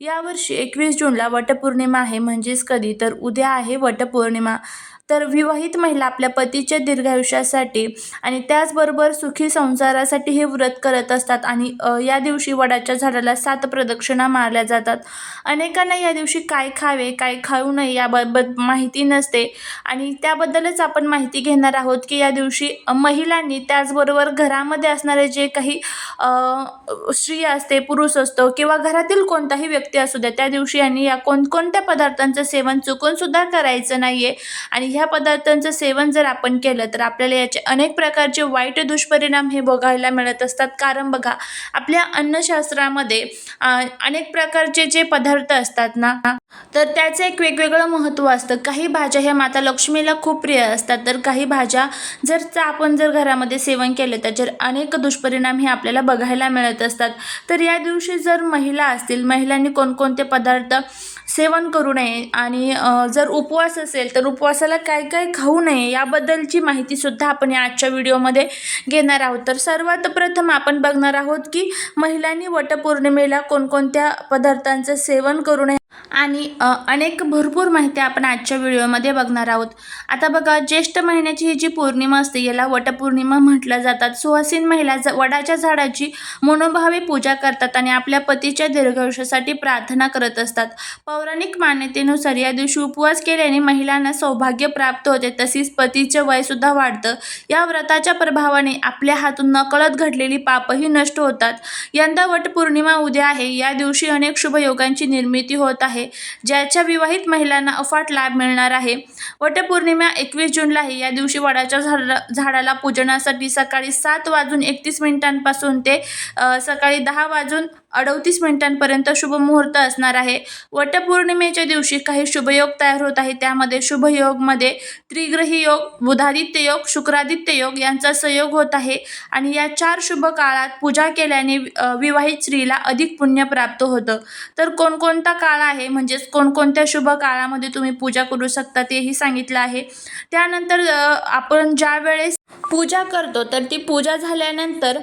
यावर्षी एकवीस जूनला वटपौर्णिमा आहे. म्हणजेच कधी? तर उद्या आहे वटपौर्णिमा. तर विवाहित महिला आपल्या पतीच्या दीर्घायुष्यासाठी आणि त्याचबरोबर सुखी संसारासाठी हे व्रत करत असतात आणि या दिवशी वडाच्या झाडाला सात प्रदक्षिणा मारल्या जातात. अनेकांना या दिवशी काय खावे काय खाऊ नये याबाबत माहिती नसते आणि त्याबद्दलच आपण माहिती घेणार आहोत की या दिवशी महिलांनी त्याचबरोबर घरामध्ये असणारे जे काही स्त्री असते पुरुष असतो किंवा घरातील कोणताही व्यक्ती असू द्या त्या दिवशी यांनी या कोणकोणत्या पदार्थांचं सेवन चुकून सुद्धा करायचं नाही आहे आणि ह्या पदार्थांचं सेवन जर आपण केलं तर आपल्याला याचे अनेक प्रकारचे वाईट दुष्परिणाम हे बघायला मिळत असतात. कारण बघा आपल्या अन्नशास्त्रामध्ये अनेक प्रकारचे जे पदार्थ असतात ना तर त्याचं एक वेगवेगळं महत्त्व असतं. काही भाज्या ह्या माता लक्ष्मीला खूप प्रिय असतात. तर काही भाज्या जर आपण जर घरामध्ये सेवन केले त्याच्यावर अनेक दुष्परिणाम हे आपल्याला बघायला मिळत असतात. तर या दिवशी जर महिला असतील महिलांनी कोणकोणते पदार्थ सेवन करू नये आणि जर उपवास असेल तर उपवासाला काय काय खाऊ नये याबद्दलची माहितीसुद्धा आपण या आजच्या व्हिडिओमध्ये घेणार आहोत. तर सर्वात प्रथम आपण बघणार आहोत की महिलांनी वटपौर्णिमेला कोणकोणत्या पदार्थांचं सेवन करू नये आणि अनेक भरपूर माहिती आपण आजच्या व्हिडिओमध्ये बघणार आहोत. आता बघा ज्येष्ठ महिन्याची ही जी पौर्णिमा असते याला वटपौर्णिमा म्हटल्या जातात. सुहासीन महिला ज वडाच्या झाडाची मनोभावे पूजा करतात आणि आपल्या पतीच्या दीर्घायुष्यासाठी प्रार्थना करत असतात. पौराणिक मान्यतेनुसार या दिवशी उपवास केल्याने महिलांना सौभाग्य प्राप्त होते. तसेच पतीचं वयसुद्धा वाढतं. या व्रताच्या प्रभावाने आपल्या हातून नकळत घडलेली पापही नष्ट होतात. यंदा वटपौर्णिमा उद्या आहे. या दिवशी अनेक शुभयोगांची निर्मिती होत आहे. ज्याच्या विवाहित महिलांना अफाट लाभ मिळणार आहे. वटपौर्णिमा एकवीस जूनला आहे या दिवशी वडाच्या झाडा झाडाला पूजनासाठी सकाळी सात वाजून एकतीस मिनिटांपासून ते सकाळी दहा वाजून अडतीस मिनिटांपर्यंत शुभ मुहूर्त असणार आहे. वटपौर्णिमेच्या दिवशी काही शुभयोग तयार होत आहे त्यामध्ये शुभयोगमध्ये त्रिग्रही योग बुधादित्य योग शुक्रादित्य योग यांचा संयोग होत आहे. आणि या चार शुभ काळात पूजा केल्याने विवाहित स्त्रीला अधिक पुण्य प्राप्त होतं. तर कोणकोणता काळ आहे? म्हणजेच कोणकोणत्या शुभ काळामध्ये तुम्ही पूजा करू शकता तेही सांगितलं आहे. त्यानंतर आपण ज्या वेळेस पूजा करतो तर ती पूजा झाल्यानंतर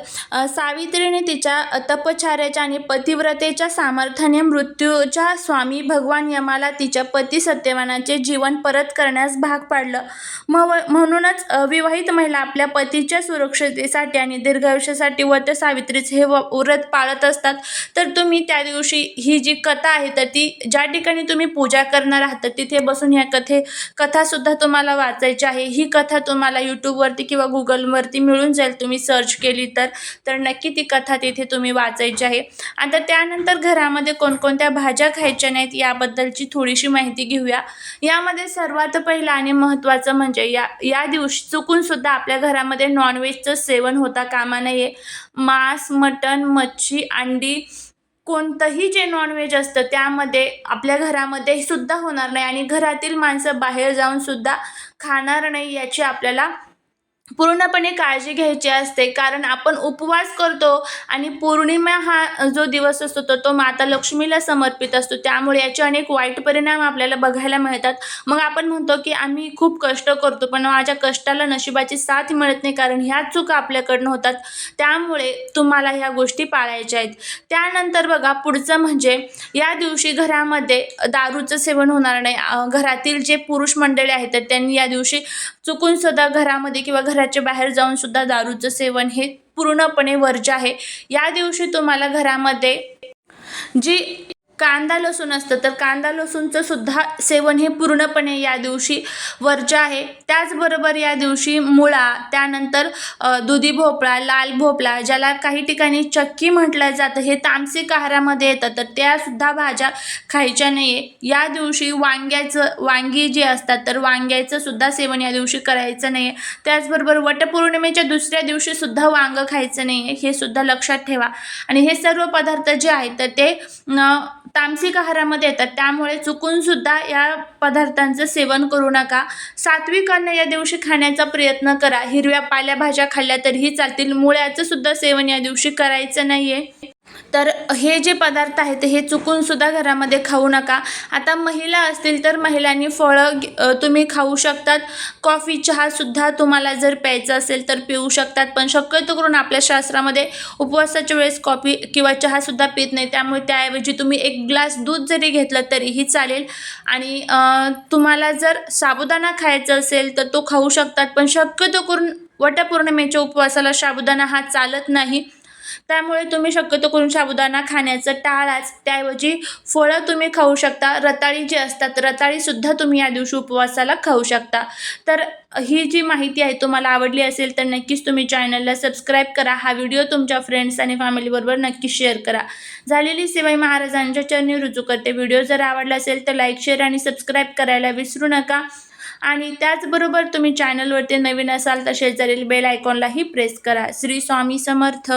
सावित्रीने तिच्या तपचार्याच्या आणि पतिव्रतेच्या सामर्थ्याने मृत्यूच्या स्वामी भगवान यमाला तिच्या पती सत्यवानाचे जीवन परत करण्यास भाग पाडलं. मव म्हणूनच विवाहित महिला आपल्या पतीच्या सुरक्षतेसाठी आणि दीर्घायुष्यासाठी वट सावित्रीचे हे व- व्रत पाळत असतात. तर तुम्ही त्या दिवशी ही जी कथा आहे तर ती ज्या ठिकाणी तुम्ही पूजा करणार आहात तर तिथे बसून ह्या कथे कथासुद्धा तुम्हाला वाचायची आहे. ही कथा तुम्हाला यूट्यूबवरती किंवा गुगलवरती मिळून जाईल. तुम्ही सर्च केली तर तर नक्की ती कथा तिथे तुम्ही वाचायची आहे. आता त्यानंतर घरामध्ये कोणकोणत्या भाज्या खायच्या नाहीत याबद्दलची थोडीशी माहिती घेऊया. यामध्ये सर्वात पहिलं आणि महत्त्वाचं म्हणजे या या दिवशी चुकूनसुद्धा आपल्या घरामध्ये नॉनव्हेजचं सेवन होता कामा नये. मांस मटण मच्छी अंडी कोणतंही जे नॉनव्हेज असतं त्यामध्ये आपल्या घरामध्ये सुद्धा होणार नाही आणि घरातील माणसं बाहेर जाऊन सुद्धा खाणार नाही याची आपल्याला पूर्णपणे काळजी घ्यायची असते. कारण आपण उपवास करतो आणि पौर्णिमा हा जो दिवस असतो तो तो माता लक्ष्मीला समर्पित असतो. त्यामुळे याचे अनेक वाईट परिणाम आपल्याला बघायला मिळतात. मग आपण म्हणतो की आम्ही खूप कष्ट करतो पण माझ्या कष्टाला नशिबाची साथ मिळत नाही कारण ह्या चुका आपल्याकडनं होतात. त्यामुळे तुम्हाला ह्या गोष्टी पाळायच्या आहेत. त्यानंतर बघा पुढचं म्हणजे या दिवशी घरामध्ये दारूचं सेवन होणार नाही. घरातील जे पुरुष मंडळी आहेत तर त्यांनी या दिवशी चुकून सुद्धा घरामध्ये किंवा घराच्या बाहेर जाऊन सुद्धा दारूचं सेवन हे पूर्णपणे वर्ज्य आहे. या दिवशी तुम्हाला घरामध्ये जी कांदा लसूण असतं. तर कांदा लसूणचं सुद्धा सेवन हे पूर्णपणे या दिवशी वर्ज्य आहे. त्याचबरोबर या दिवशी मुळा त्यानंतर दुधी भोपळा लाल भोपळा ज्याला काही ठिकाणी चक्की म्हटलं जातं हे तामसिक आहारामध्ये येतं. तर त्यासुद्धा भाज्या खायच्या नाही आहे या दिवशी वांग्याचं वांगी जी असतात तर वांग्याचं सुद्धा सेवन या दिवशी करायचं नाही आहे त्याचबरोबर वटपौर्णिमेच्या दुसऱ्या दिवशी सुद्धा वांगं खायचं नाही आहे हे सुद्धा लक्षात ठेवा. आणि हे सर्व पदार्थ जे आहेत तर ते तामसिक आहारामध्ये येतात. त्यामुळे चुकून सुद्धा या पदार्थांचं सेवन करू नका. सात्विक अन्न या दिवशी खाण्याचा प्रयत्न करा. हिरव्या पालेभाज्या खाल्ल्या तरीही चालतील. मुळ्याचं सुद्धा सेवन या दिवशी करायचं नाही आहे तर हे जे पदार्थ आहेत हे चुकून सुद्धा घरामध्ये खाऊ नका. आता महिला असतील तर महिलांनी फळं तुम्ही खाऊ शकतात. कॉफी चहासुद्धा तुम्हाला जर प्यायचं असेल तर पिऊ शकतात. पण शक्यतो करून आपल्या शास्त्रामध्ये उपवासाच्या वेळेस कॉफी किंवा चहासुद्धा पित नाही. त्यामुळे त्याऐवजी तुम्ही एक ग्लास दूध जरी घेतलं तरीही चालेल. आणि तुम्हाला जर साबुदाणा खायचा असेल तर तो खाऊ शकतात. पण शक्यतो करून वटपौर्णिमेच्या उपवासाला साबुदाणा हा चालत नाही. त्यामुळे तुम्ही शक्यतो करून साबुदाणा खाण्याचं टाळाच. त्याऐवजी फळं तुम्ही खाऊ शकता रताळी जी असतात रताळीसुद्धा तुम्ही या दिवशी उपवासाला खाऊ शकता. तर ही जी माहिती आहे तुम्हाला आवडली असेल तर नक्कीच तुम्ही चॅनलला सबस्क्राईब करा. हा व्हिडिओ तुमच्या फ्रेंड्स आणि फॅमिलीबरोबर नक्की शेअर करा. झालेली सेवाई महाराजांच्या चरणी रुजू करते. व्हिडिओ जर आवडला असेल तर लाईक शेअर आणि सबस्क्राईब करायला विसरू नका. आणि त्याचबरोबर तुम्ही चॅनलवरती नवीन असाल तर शेजारील बेल आयकॉनलाही प्रेस करा. श्री स्वामी समर्थ.